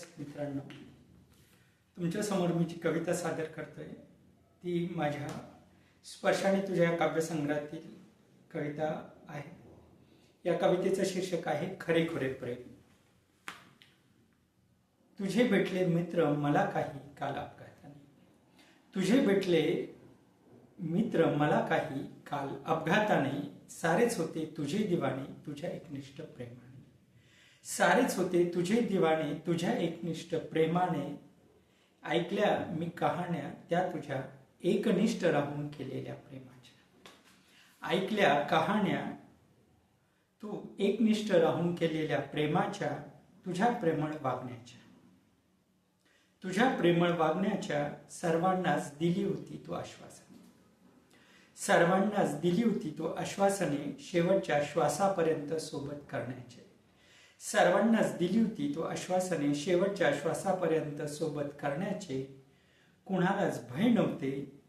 मित्रांनो तुमच्यासमोर मी जी कविता सादर करतोय ती माझ्या स्पर्शाने तुझ्या काव्यसंग्रहातील कविता आहे. या कवितेचं शीर्षक आहे खरे खुरे प्रेम. तुझे भेटले मित्र मला काही काल अपघाताने तुझे भेटले मित्र मला काही काल अपघाताने. सारेच होते तुझे दिवाणी तुझ्या एकनिष्ठ प्रेमाने. सारेच होते तुझे दिवाणे तुझ्या एकनिष्ठ प्रेमाने ऐकल्या मी कहाण्या त्या तुझ्या एकनिष्ठ राहून केलेल्या प्रेमाच्या. ऐकल्या कहाण्या तू एकनिष्ठ राहून केलेल्या प्रेमाच्या तुझ्या प्रेमळ वागण्याच्या. तुझ्या प्रेमळ वागण्याच्या सर्वांनाच दिली होती तू आश्वासने. सर्वांनाच दिली होती तू आश्वासने शेवटच्या श्वासापर्यंत सोबत करण्याचे. सर्वांनाच दिली होती तो आश्वासने शेवटच्या श्वासापर्यंत सोबत करण्याचे कुणालाच भय नव्हते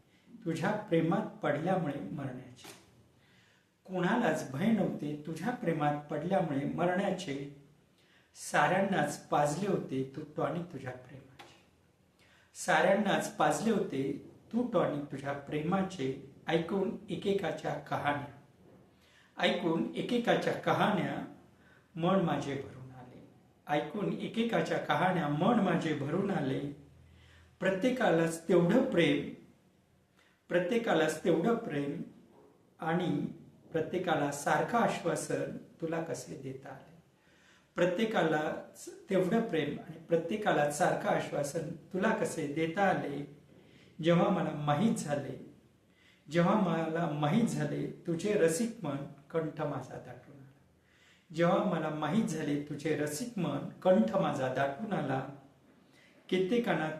तुझ्या प्रेमात पडल्यामुळे मरण्याचे. कुणालाच भय नव्हते तुझ्या प्रेमात पडल्यामुळे मरण्याचे. साऱ्यांनाच पाजले होते तू टॉनिक तुझ्या प्रेमाचे. साऱ्यांनाच पाजले होते तू टॉनिक तुझ्या प्रेमाचे. ऐकून एकेकाच्या कहाण्या. ऐकून एकेकाच्या कहाण्या मन माझे भरून आले. ऐकून एकेकाच्या कहाण्या मन माझे भरून आले. प्रत्येकालाच तेवढं प्रेम प्रत्येकालाच तेवढं प्रेम आणि प्रत्येकाला सारखं आश्वासन तुला कसे देता आले. प्रत्येकाला तेवढं प्रेम आणि प्रत्येकाला सारखं आश्वासन तुला कसे देता आले. जेव्हा मला माहीत झाले जेव्हा मला माहीत झाले तुझे रसिक मन कंठ माझा दाटून जेव्हा मला माहीत झाले तुझे रसिक मन कंठ माझा दाटून आला कित्येकांना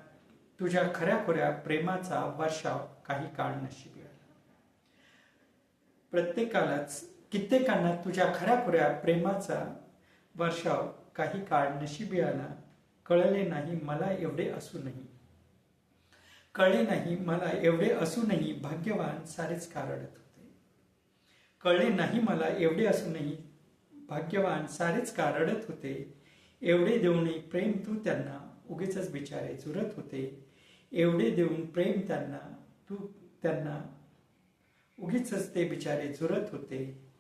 तुझ्या खऱ्या खोऱ्या प्रेमाचा वर्षाव काही काळ नशिबी प्रत्येकालाच कित्येकांना तुझ्या खऱ्या खोऱ्या प्रेमाचा वर्षाव काही काळ नशिबी आला कळले नाही मला एवढे असूनही कळले नाही मला एवढे असूनही भाग्यवान सारेच कारडत होते. कळले नाही मला एवढे असूनही भाग्यवान सारेच का रडत होते? एवढे देऊनही प्रेम तू त्यांना उगीच बिचारे चुरत होते. एवढे देऊन प्रेम त्यांना तू त्यांना उगीच ते बिचारे चुरत होते.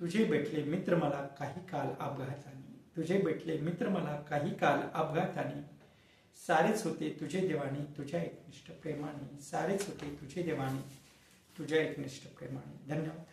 तुझे भेटले मित्र मला काही काल अपघाताने. तुझे भेटले मित्र मला काही काल अपघाताने. सारेच होते तुझे देवाने तुझ्या एकनिष्ठ प्रेमाने. सारेच होते तुझे देवाने तुझ्या एकनिष्ठ प्रेमाने. धन्यवाद.